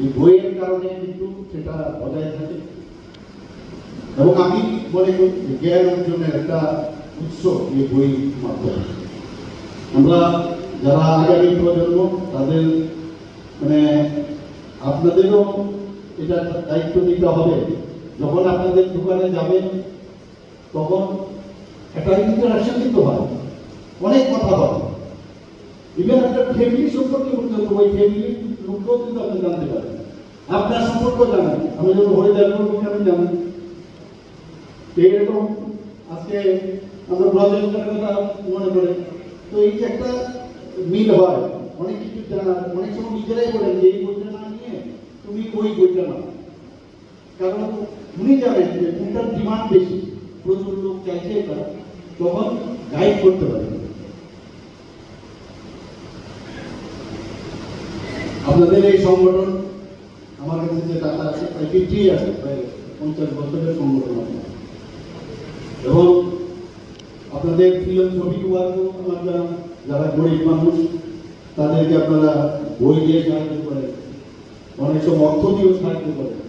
এই বইয়ের কারণে কিন্তু সেটা বজায় থাকে। এবং আমি মনে করি জ্ঞান অর্জনের একটা উৎস এই বই মাধ্যমে। আমরা যারা আগামী প্রজন্ম, তাদের মানে আপনাদেরও এটা দায়িত্ব নিতে হবে। যখন আপনাদের দোকানে যাবেন, তখন একটা ইন্টারাকশন কিন্তু হয়। অনেক কথা হয় ইভেন একটা ফ্যামিলি সম্পর্কে পর্যন্ত ওই ফ্যামিলির লোককেও কিন্তু আপনি জানতে পারেন। আপনার সম্পর্ক জানেন। আমি যখন হরিদার সম্পর্কে আমি জানি? তো আজকে আমরা ব্রজেন্দ্রের কথা মনে করে তো এই যে একটা মিল হয়, অনেক কিছু জানা অনেক সময় নিজেরাই বলেন যে এই বইটা না নিয়ে তুমি ওই বইটা না কারণ উনি জানেন যে কোনটার ডিমান্ড বেশি। প্রচুর লোক চাইছে এটা তখন গাইড করতে পারে। আপনাদের এই সংগঠন আমার কাছে যে টাকা আছে, প্রায় ফিফটি আছে প্রায় পঞ্চাশ বছরের সংগঠন আপনার এবং আপনাদের ফিলোসফিক ওয়ার্কও আপনারা যারা গরিব মানুষ, তাদেরকে আপনারা বই দিয়ে সাহায্য করেন, অনেক সময় অর্থ দিয়েও সাহায্য করেন।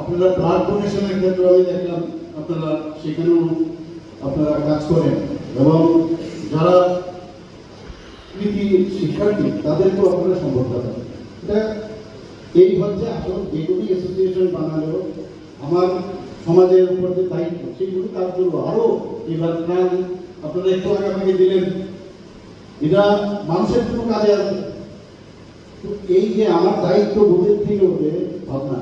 আপনারা ব্লাড ডোনেশনের ক্ষেত্রে আমি দেখলাম, আপনারা সেখানেও আপনারা কাজ করেন। এবং যারা শিক্ষার্থী, তাদেরকেও আপনারা সম্বর্ধনা দেন। এই হচ্ছে আসল যেগুলি অ্যাসোসিয়েশন বানালেও আমার সমাজের উপর যে দায়িত্ব, সেগুলো কাজ করব আরও এবার প্রাণ আপনারা একটু আগে আমাকে দিলেন। এটা মানুষের জন্য কাজে আসবে। তো এই যে আমার দায়িত্ব বোধের থেকে ওঠে ভাবনা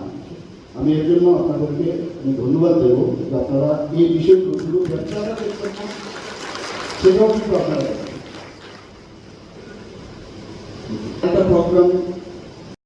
আমি এর জন্য আপনাদেরকে আমি ধন্যবাদ দেবো যে আপনারা এই বিষয়গুলো শুধু ব্যবসাটা দেখছেন না সেটাও কিন্তু আপনারা একটা প্রোগ্রাম